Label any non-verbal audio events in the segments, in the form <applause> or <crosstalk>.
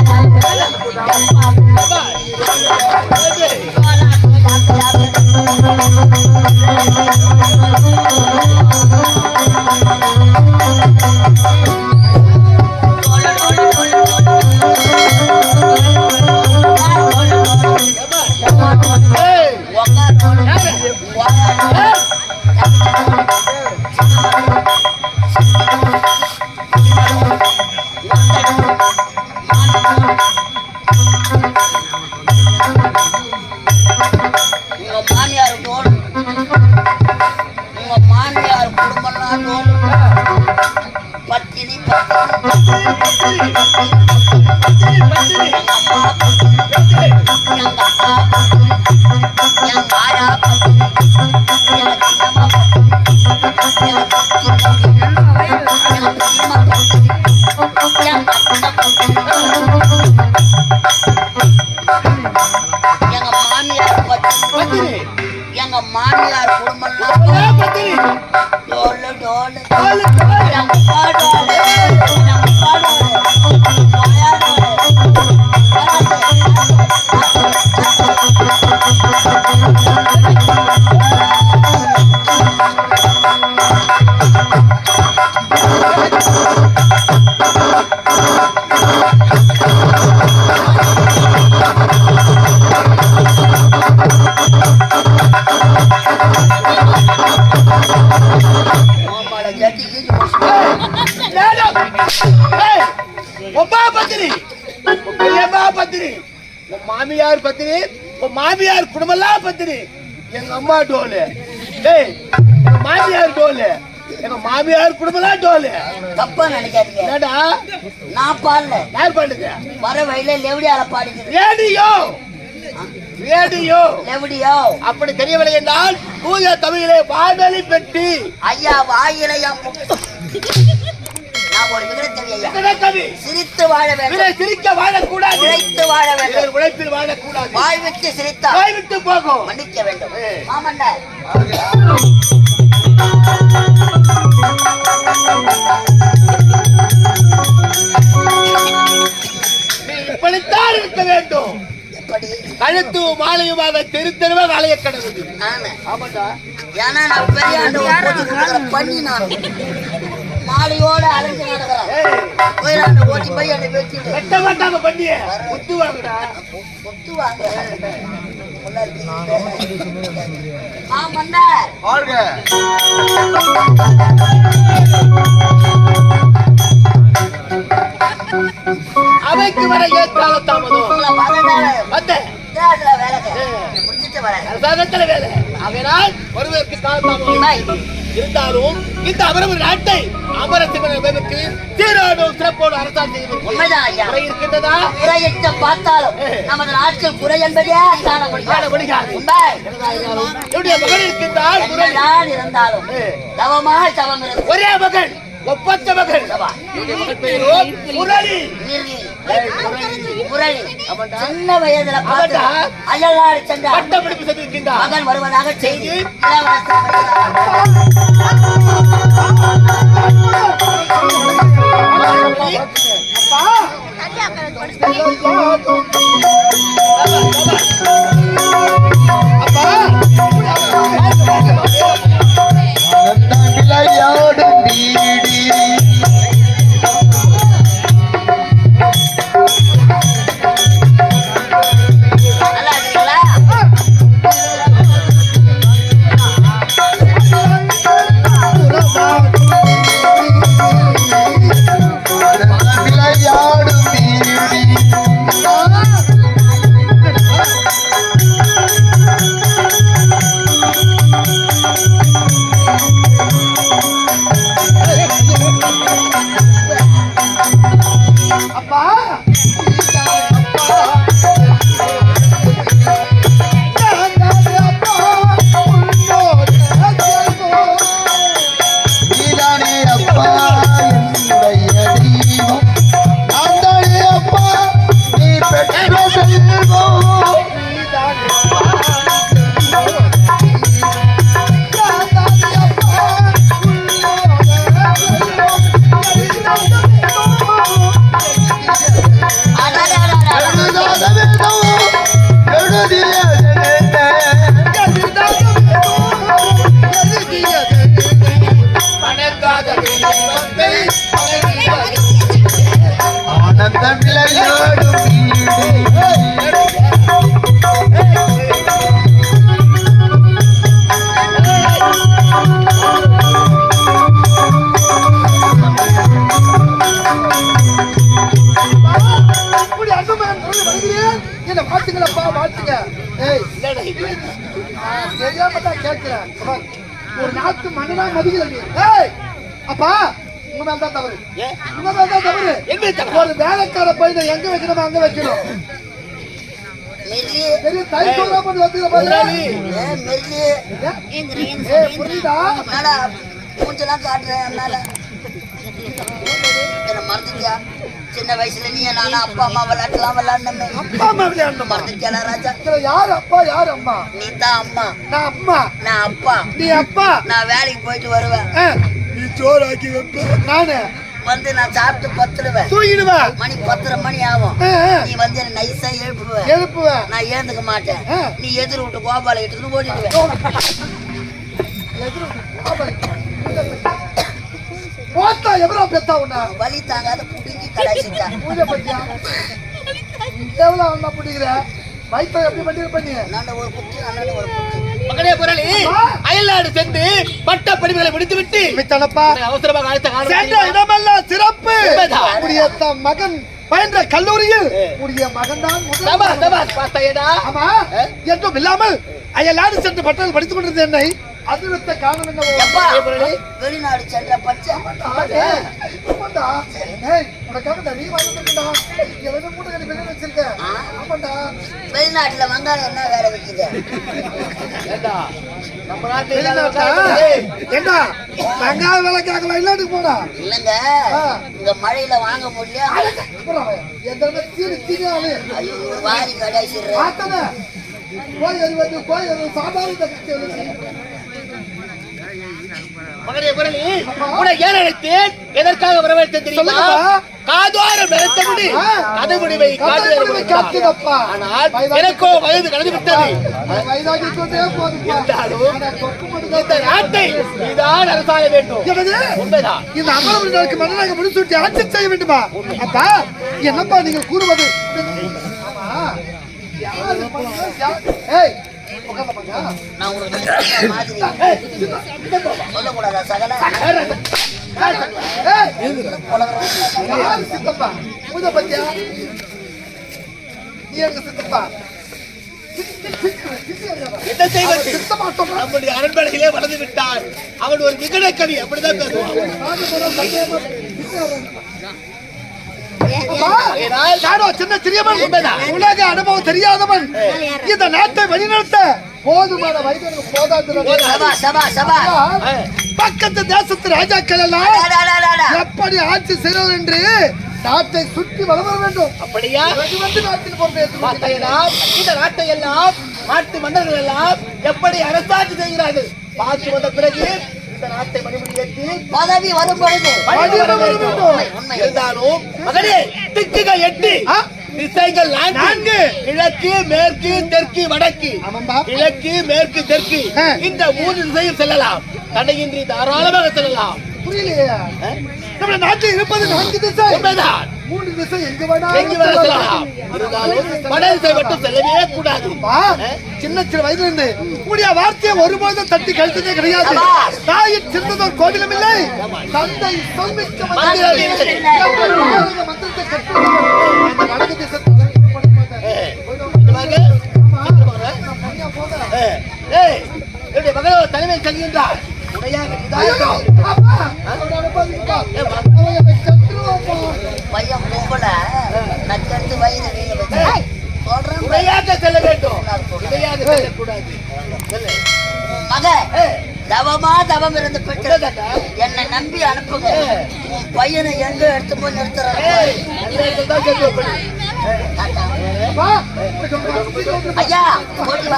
உங்க எங்க சின்னம்மா பெரியம்மா பத்தினி உன் மாமியார் பத்தினி உன் மாமியார் குடும்பம்லாம் பத்தினி எங்க அம்மா டோலு. டேய் எங்க மாமியார் டோலு. எங்க மாமியார் குடும்பம்லாம் டோலு. தப்பா நினைக்காதீங்க. என்னடா? நான் பாடல. யார் பண்ணுங்க வர வயல லெவடியால பாடிக்குது. ரேடியோ. ரேடியோ. லெவடியோ. அப்படி தெரியவில்லை என்றால் தூய தமிழிலே வானொலி பெட்டி. ஐயா வாயிலையா நான் ஒரு கவி சிரித்து வாழ வேண்டும். சிரிக்க வாழக்கூடாது. உழைத்து வாழ வேண்டும். உழைப்பில் வாழக்கூடாது. வாய் விட்டு சிரித்தா வாய் விட்டு போகும். மன்னிக்க வேண்டும். நீ இப்படித்தான் இருக்க வேண்டும். எப்படி? கழுத்து மாலையுமாக தெரு தெருவாக அலைய கிடக்குது ஆமா. ஆமாண்டா. ஏன்னா நான் பெரிய ஆண்டு பண்ணி நான் மாலையோட அலைஞ்சு நடக்கிறேன் ஏய். கோயிலாண்ட ஓட்டி போய் என்னை வச்சுட்டு வெட்ட மாட்டாங்க பண்ணிய முத்து வாங்கடா. முத்துவாங்க <laughs> ஆமண்ணா அவைக்கு வர ஏற்றால தாமதம். தேட்டர்ல வேலைக்கு. முடிச்சிட்டு அரசாங்கத்துல வேலை. வருவதற்கு காலத்தாமதம் பாய். இருந்தாலும் இந்த அவரவர் நாட்டை அமரசிவனுக்கு சீரோடும் சிறப்போடு அரசாங்கம் செய்வது உண்மைதான் ஐயா குறை இருக்கின்றதா? குறையிட்ட பார்த்தாலும் நமது நாட்டில் குறை என்பதே காண முடியாது. என்னுடைய மகன் இருக்கின்றால் இருந்தாலும் தவமாக தவம் ஒரே மகன் ஒப்பற்ற மகன் என்னுடைய மகன் பெயரோ முரளி. நிறுவி. முரளி. சின்ன வயதுல பார்த்து ஆமாண்டா. அயல்நாடு சென்றார் பட்டப்படிப்பு செய்திருக்கின்றார் மகன் வருவதாக செய்தி நாட்டு மன்னனா மதிக்கல ஏய்! அப்பா உங்க மேல தான் தவறு? உங்க மேல தான் தவறு? ஒரு வேலைக்கார பையனை எங்க வைக்கணுமோ அங்க வைக்கணும். புரியுதா? மூஞ்செல்லாம் காட்டுறேன் மறந்துட்டியா? சின்ன வயசுல நீ நானும் அப்பா அம்மா விளையாட்டுலாம் விளையாடணுமே அப்பா அம்மா விளையாடணுமா மறந்துட்டியா ராஜா? யார் அப்பா யார் அம்மா? நீ தான் அம்மா. நான் அம்மா. நான் அப்பா. நீ அப்பா. நான் வேலைக்கு போயிட்டு வருவேன். நீ சோறு ஆக்கி வைப்ப. நானு. வந்து நான் சாப்பிட்டு பத்துடுவேன் தூங்கிடுவேன் மணி பத்தரை மணி ஆகும். நீ வந்து என்ன நைஸா எழுப்புவ. எழுப்புவேன் நான் ஏந்துக்க மாட்டேன். நீ எதிர் விட்டு கோபால எடுத்துன்னு ஓடிடுவேன் எதிரு போத்தா எவரோ பெத்தா உன்ன? வலி தாங்காத புடுங்கி கலாய்ச்சிட்டா பூஜை பண்ணியா? எவ்வளவு அவன் பிடிக்கிற வயிற்று எப்படி பண்ணிருப்ப நீ நான் ஒரு குட்டி அண்ணன் ஒரு குட்டி. மகனே முதலாளி, அயல்நாடு சென்று பட்ட படிப்புகளை முடித்துவிட்டு மித்தனப்பா அவசரமாக அழைத்த சென்ற? இடமெல்லாம் சிறப்பு. உடைய மகன் பயின்ற கல்லூரியில் உடைய மகன். தான்? ஆமா என்றும் இல்லாமல் அயலாடு சென்று பட்டணம் படித்துக் கொண்டிருந்த என்னை அதிர்த்த முரளி. வெளிநாடு சென்ற பச்சை ஆடே, ஆமாண்டா. ஏய், உனக்காக நீ வாழ்ந்துருக்கா எவனும் மூட்டை கட்டி வெளியே வச்சிருக்க. ஆமாண்டா. வெளிநாட்டுல வெங்காயம் என்ன வேலை வைக்குது? ஏண்டா, நம்ம நாட்டுல ஏண்டா? வெங்காய வேலைக்காக வெளிநாட்டுக்கு போடா. இல்லங்க. இந்த மழையில வாங்க முடியல எந்த தீனி தீனியாவே ஐயோ வாரி ஆத்தன போய் அது வந்து போய் அது சாதாரண கட்சி வந்து மகனே முரளி, உன்னை ஏன் அழைத்தேன்? எதற்காக வரவேற்றேன் தெரியுமா? காதோரம் நிறைத்த முடி, ஆ. கதைமுடிவை. ஆனால் எனக்கோ வயது கடந்து விட்டது இந்த நாட்டை நீதான் வேண்டும்? உண்மைதான் இந்த அமரபுரி நாளுக்கு மன்னனாக முடிசூட்டி ஆட்சி செய்ய வேண்டுமா அப்பா என்னப்பா நீங்கள் கூறுவது. யாரு ஏய். நான் உனக்கு சகல சித்தப்பா? பூஜை பத்தியா? நீ சித்தப்பா? என்ன செய்வது நம்முடைய அரண்மனையிலே வளர்ந்து விட்டான் அவன் ஒரு விகட கவி அப்படிதான் பேசுவான் நாடு சின்ன சிறியவன் உலக அனுபவம் தெரியாதவன். இந்த நாட்டை வழிநடத்த போதுமான போதாது பக்கத்து தேசத்து ராஜாக்கள் எல்லாம். எப்படி ஆட்சி செய்வது என்று நாட்டை சுற்றி வளர வேண்டும். அப்படியா? வந்து நாட்டில் பொறுப்பேற்று இந்த நாட்டை எல்லாம் நாட்டு மன்னர்கள் எல்லாம் எப்படி அரசாட்சி செய்கிறார்கள்? பார்த்து வந்த பிறகு பதவி வரும் பொழுது. இருந்தாலும் மகனே திக்குகள் எட்டு? திசைகள் நான்கு. கிழக்கு மேற்கு தெற்கு வடக்கு. கிழக்கு மேற்கு தெற்கு. இந்த மூன்று திசையும் செல்லலாம் தடையின்றி தாராளமாக செல்லலாம் புரியலையே? நம்ம நாட்டில் இருப்பது நான்கு திசை. உண்மைதான். மூன்று திசை எங்கு எங்கு வேணா செல்லலாம் இருந்தாலும் வட திசை மட்டும் செல்லவே கூடாது. சின்ன சின்ன வயதுல இருந்து கூடிய வார்த்தையை ஒருபோதும் தட்டி கழித்ததே கிடையாது. தாயின் சிறந்ததொரு கோவிலும் இல்லை. தந்தை சொல்மிக்க. மந்திரத்தை என்னுடைய மகன் தலைமை செல்கின்றார் பையன் கும்பல நச்சரித்து வயிறு வச்சு சொல்றேன். உடையாக செல்ல வேண்டும் உடையாக செல்லக்கூடாது. செல்லு. மக ஏய், தவமா தவம் இருந்து பெற்று உண்மைதான்டா. என்னை நம்பி அனுப்புங்க. உன் பையனை எங்க எடுத்து போய் நிறுத்துறேன். ஐயா ஓடி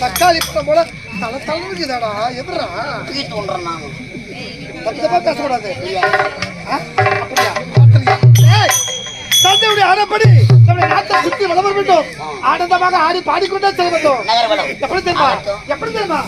தக்காளி பழம் போல தலை தளர்க்குதாடா எதுடா தூக்கி தோன்றேன் நான் தப்பா பேசக்கூடாது. நம்முடைய நாட்டை சுற்றி வளர வேண்டும். ஆனந்தமாக ஆடி பாடிக்கொண்டே செல்ல வேண்டும். எப்படி தெரியுமா. எப்படி தெரியுமா?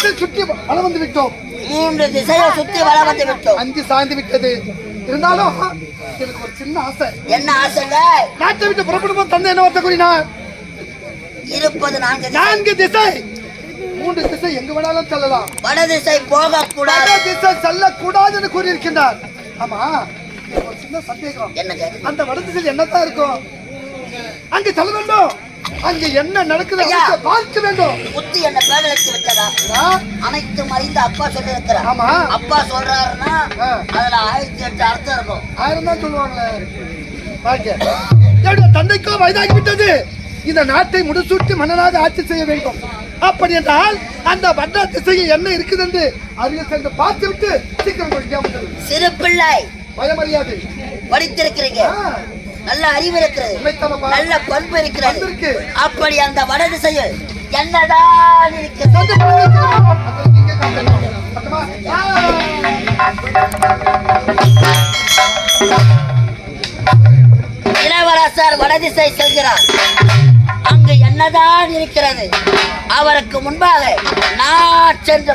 திசை சுற்றி வளம் வந்து விட்டோம். மூன்று திசையை சுத்தி வள வந்து விட்டோம். அஞ்சு சாய்ந்து விட்டது. இருந்தாலும் எனக்கு ஒரு சின்ன ஆசை. என்ன ஆசைங்க? நாட்டை விட்டு புறப்படும்போது தந்தை என்ன வார்த்தை கூறினார். இருப்பது நான்கு திசை. நான்கு திசை. மூன்று திசை எங்கு வேணாலும் செல்லலாம். வட திசை போக கூடாது திசை செல்லக்கூடாது என்று கூறியிருக்கின்றார். ஆமா ஒரு சின்ன சந்தேகம். என்னங்க? அந்த வட திசையில் என்னத்தான் இருக்கும்? அங்க செல்ல வேண்டும். அங்க என்ன நடக்குது பார்க்க வேண்டும். புத்தி என்ன பேரழித்து விட்டதா? அனைத்தும் அறிந்து அப்பா சொல்லி இருக்கிறார் ஆமா. அப்பா சொல்றாருன்னா. அதுல ஆயிரத்தி எட்டு அர்த்தம் இருக்கும். ஆயிரம் தான் சொல்லுவாங்களே. தந்தைக்கோ வயதாகி விட்டது இந்த நாட்டை முடிசூட்டி மன்னனாக ஆட்சி செய்ய வேண்டும். அப்படி என்றால் அந்த வட்ட திசையில் என்ன இருக்குது என்று அருகில் சென்று பார்த்து விட்டு சீக்கிரம் சிறு பிள்ளை பயமறியாது படித்திருக்கிறீங்க. நல்ல அறிவு இருக்கிறது? நல்ல பண்பு இருக்கிறது. அப்படி அந்த வட திசையில் என்னதான் இருக்கிறது. இளவரசர் வடதிசை செல்கிறார் அங்கு என்னதான் இருக்கிறது அவருக்கு முன்பாக நான் சென்று.